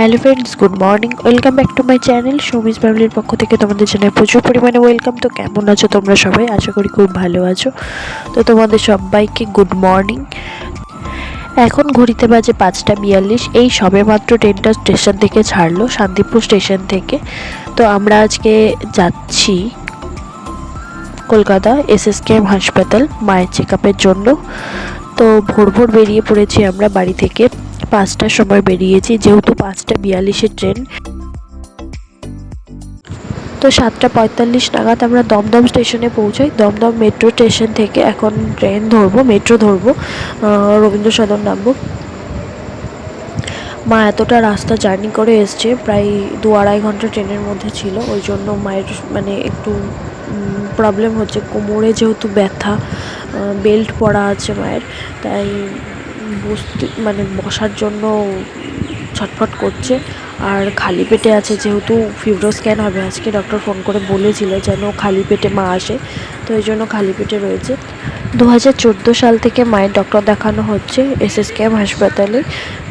Hello friends, good morning. Welcome back to my channel Soumi's ফ্যামিলির পক্ষ থেকে তোমাদের জানাই প্রচুর পরিমাণে ওয়েলকাম। তো কেমন আছো তোমরা সবাই? আশা করি খুব ভালো আছো। তো তোমাদের সবাইকে গুড মর্নিং। এখন ঘড়িতে বাজে পাঁচটা বিয়াল্লিশ। এই সবে মাত্র ট্রেনটা স্টেশন থেকে ছাড়লো, শান্তিপুর স্টেশন থেকে। তো আমরা আজকে যাচ্ছি কলকাতা এস এস এসএসকেএম হাসপাতাল, মায়ের চেক জন্য। তো ভোর ভোর বেরিয়ে পড়েছি আমরা বাড়ি থেকে। পাঁচটার সময় বেরিয়েছি যেহেতু পাঁচটা বিয়াল্লিশের ট্রেন। তো সাতটা পঁয়তাল্লিশ নাগাদ আমরা দমদম স্টেশনে পৌঁছাই। দমদম মেট্রো স্টেশন থেকে এখন ট্রেন ধরবো মেট্রো ধরবো আহ, রবীন্দ্র সদন নামবো। মা এতটা রাস্তা জার্নি করে এসছে প্রায় দু আড়াই ঘণ্টা ট্রেনের মধ্যে ছিল। ওই জন্য মায়ের মানে একটু প্রবলেম হচ্ছে। কোমরে যেহেতু ব্যথা বেল্ট পরা আছে মায়ের তাই বসতে মানে বসার জন্য ছটফট করছে। আর খালি পেটে আছে, যেহেতু ফিব্রো স্ক্যান হবে, আজকে ডক্টর ফোন করে বলেছিল যেন খালি পেটে মা আসে, তো এই জন্য খালি পেটে রয়েছে। দু হাজার চোদ্দ সাল থেকে মায়ের ডক্টর দেখানো হচ্ছে এসএসকেএম হাসপাতালে।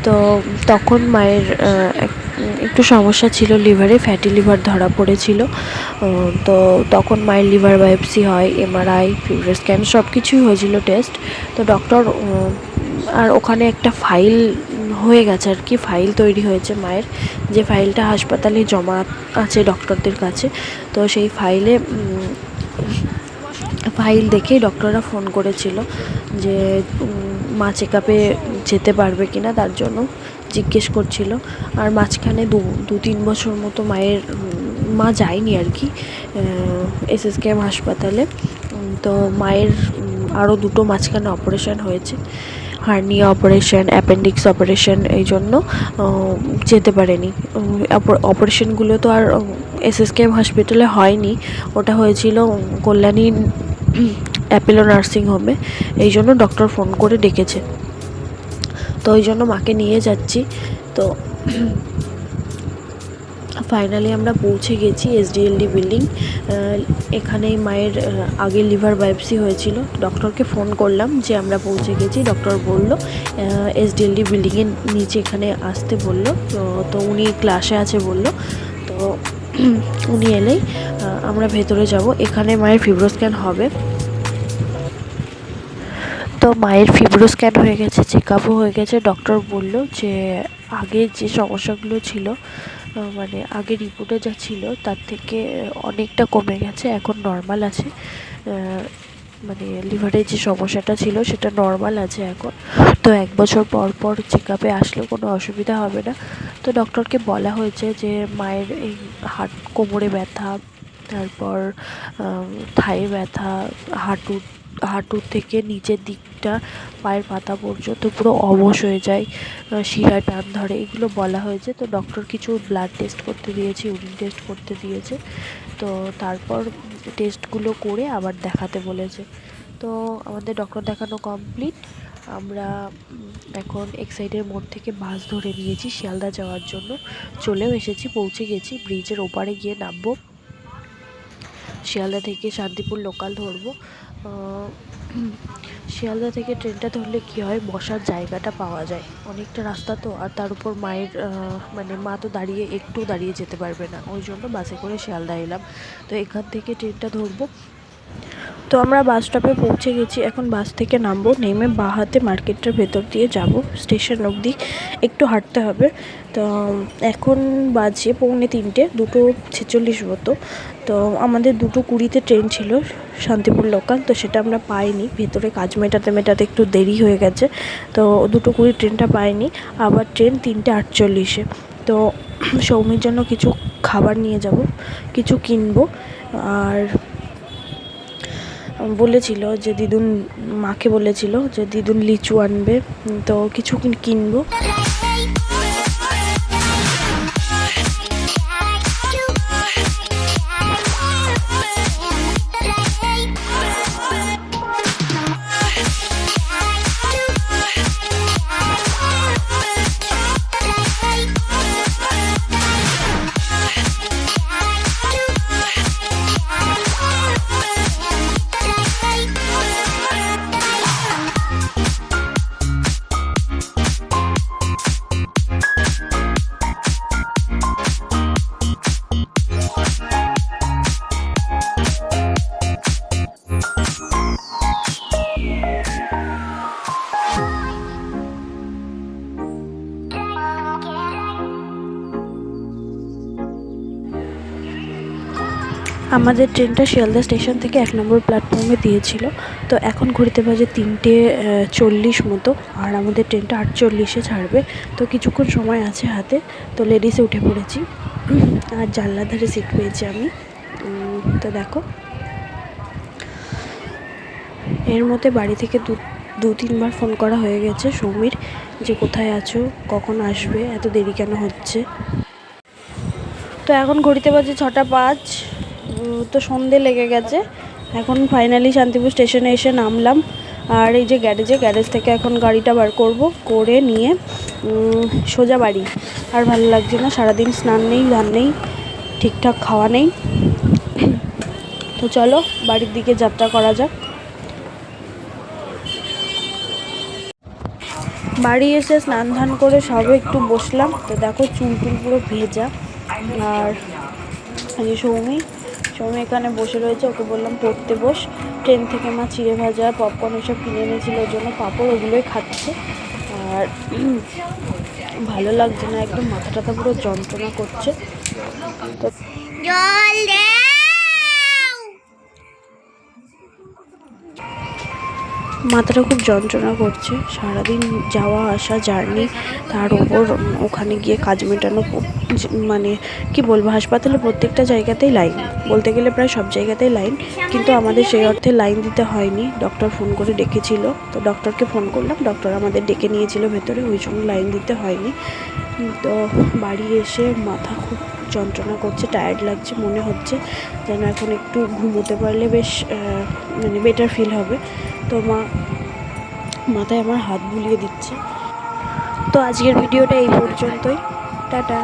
তো তখন মায়ের এক- একটু সমস্যা ছিল লিভারে ফ্যাটি লিভার ধরা পড়েছিল। তো তখন মায়ের লিভার বায়োপসি হয় এমআরআই ফিভার স্ক্যান সব কিছুই হয়েছিল টেস্ট তো ডক্টর আর ওখানে একটা ফাইল হয়ে গেছে আর কি, ফাইল তৈরি হয়েছে মায়ের। যে ফাইলটা হাসপাতালে জমা আছে ডক্টরদের কাছে, তো সেই ফাইলে ফাইল দেখেই ডক্টররা ফোন করেছিল যে মা চেক আপে যেতে পারবে কিনা, তার জন্য জিজ্ঞেস করছিল। আর মাঝখানে দু দু তিন বছর মতো মায়ের মা যায়নি আর কি এসএসকেএম হাসপাতালে। তো মায়ের আরও দুটো মাঝখানে অপারেশন হয়েছে। হার্নিয়া অপারেশন, অ্যাপেন্ডিক্স অপারেশন এই জন্য যেতে পারেনি। অপারেশনগুলো তো আর এসএসকেএম হসপিটালে হয়নি। ওটা হয়েছিল কল্যাণী অ্যাপেলো নার্সিং হোমে। এই জন্য ডক্টর ফোন করে ডেকেছে। তো ওই জন্য মাকে নিয়ে যাচ্ছি। তো ফাইনালি আমরা পৌঁছে গেছি এসডিএলডি বিল্ডিং। এখানেই মায়ের আগে লিভার বায়োপসি হয়েছিল। ডক্টরকে ফোন করলাম যে আমরা পৌঁছে গেছি, ডক্টর বলল এসডিএলডি বিল্ডিংয়ের নিচে এখানে আসতে বলল। তো তো উনি ক্লাসে আছে বলল। তো উনি এলেই আমরা ভেতরে যাব। এখানে মায়ের ফিব্রো স্ক্যান হবে। তো মায়ের ফিব্রো স্ক্যান হয়ে গেছে চেক হয়ে গেছে। ডক্টর বলল যে আগে যে সমস্যাগুলো ছিল মানে আগে রিপোর্টে যা ছিল তার থেকে অনেকটা কমে গেছে, এখন নর্মাল আছে। মানে লিভারের যে সমস্যাটা ছিল সেটা নর্মাল আছে এখন। তো এক বছর পর পর চেক আপে আসলেও কোনো অসুবিধা হবে না। তো ডক্টরকে বলা হয়েছে যে মায়ের এই হাট কোমরে ব্যথা, তারপর থায়ে ব্যথা হাঁটু থেকে নিচের দিকটা পায়ের পাতা পর্যন্ত পুরো অবশ হয়ে যায় শিরায় টান ধরে, এগুলো বলা হয়েছে। তো ডক্টর কিছু ব্লাড টেস্ট করতে দিয়েছে ইউরিন টেস্ট করতে দিয়েছে। তো তারপর টেস্টগুলো করে আবার দেখাতে বলেছে। তো আমাদের ডক্টর দেখানো কমপ্লিট আমরা এখন এক্সাইডের মোড় থেকে বাস ধরে নিয়েছি, শিয়ালদা যাওয়ার জন্য। চলেও এসেছি, পৌঁছে গেছি ব্রিজের ওপারে গিয়ে নামবো। শিয়ালদা থেকে শান্তিপুর লোকাল ধরবো। শিয়ালদা থেকে ট্রেনটা ধরলে কি হয়? বসার জায়গাটা পাওয়া যায়। অনেকটা রাস্তা তো, আর তার উপর মায়ের মানে মা তো দাঁড়িয়ে একটু দাঁড়িয়ে যেতে পারবে না। ওই জন্য বাসে করে শিয়ালদা এলাম। তো এখান থেকে ট্রেনটা ধরবো। তো আমরা বাস স্টপে পৌঁছে গেছি। এখন বাস থেকে নামবো। নেমে বাঁ হাতে মার্কেটটার ভেতর দিয়ে যাব। স্টেশন অবধি একটু হাঁটতে হবে। তো, এখন বাজে পৌনে তিনটে। দুটো ছেচল্লিশ মতো। তো আমাদের দুটো কুড়িতে ট্রেন ছিল। শান্তিপুর লোকাল, তো সেটা আমরা পাইনি। ভেতরে কাজ মেটাতে মেটাতে একটু দেরি হয়ে গেছে, তো দুটো কুড়ি ট্রেনটা পাইনি। আবার ট্রেন তিনটে আটচল্লিশে। তো সৌমির জন্য কিছু খাবার নিয়ে যাব, কিছু কিনবো। আর বলেছিল যে দিদুন, মাকে বলেছিল যে দিদুন লিচু আনবে, তো কিছু কিন- কিনবো। আমাদের ট্রেনটা শিয়ালদা স্টেশন থেকে এক নম্বর প্ল্যাটফর্মে দিয়েছিল। তো এখন ঘড়িতে বাজে তিনটে চল্লিশ মতো, আর আমাদের ট্রেনটা আটচল্লিশে ছাড়বে। তো কিছুক্ষণ সময় আছে হাতে, তো লেডিসে উঠে পড়েছি। আর জানলার ধারে সিট পেয়েছি আমি। তো দেখো। এর মধ্যে বাড়ি থেকে দু দু তিনবার ফোন করা হয়ে গেছে, সৌমির, যে কোথায় আছো, কখন আসবে, এত দেরি কেন হচ্ছে? তো এখন ঘড়িতে বাজে ছটা পাঁচ। তো সন্ধে লেগে গেছে। এখন ফাইনালি শান্তিপুর স্টেশনে এসে নামলাম। আর এই যে গ্যারেজে গ্যারেজ থেকে এখন গাড়িটা বার করব, করে নিয়ে সোজা বাড়ি। আর ভালো লাগছে না, সারাদিন স্নান নেই, ধান নেই, ঠিকঠাক খাওয়া নেই। তো চলো, বাড়ির দিকে যাত্রা করা যাক। বাড়ি এসে স্নান ধান করে সবে একটু বসলাম। তো দেখো চুল পুরো ভেজা। আর সৌমি সৌমি এখানে বসে রয়েছে। ওকে বললাম, পড়তে বস। ট্রেন থেকে মা চিড়ে ভাজা পপকর্ন এসব কিনে এনেছিল, ওর জন্য পাপড় ওগুলোই খাচ্ছে। আর ভালো লাগছে না, একদম মাথা টাথা পুরো যন্ত্রণা করছে। তো মাথাটা খুব যন্ত্রণা করছে। সারাদিন যাওয়া, আসা, জার্নি, তার ওপর ওখানে গিয়ে কাজ মেটানো মানে কি বলব হাসপাতালে প্রত্যেকটা জায়গাতেই লাইন। বলতে গেলে প্রায় সব জায়গাতেই লাইন। কিন্তু আমাদের সেই অর্থে লাইন দিতে হয়নি। ডক্টর ফোন করে ডেকেছিল। তো ডক্টরকে ফোন করলাম। ডক্টর আমাদের ডেকে নিয়েছিল ভেতরে। ওই জন্য লাইন দিতে হয়নি। তো বাড়ি এসে মাথা খুব যন্ত্রণা করছে টায়ার্ড লাগছে, মনে হচ্ছে যেন এখন একটু ঘুমোতে পারলে বেশ মানে বেটার ফিল হবে। তো মা, মাথায় আমার হাত বুলিয়ে দিচ্ছে। তো আজকের ভিডিওটা এই পর্যন্তই। টাটা।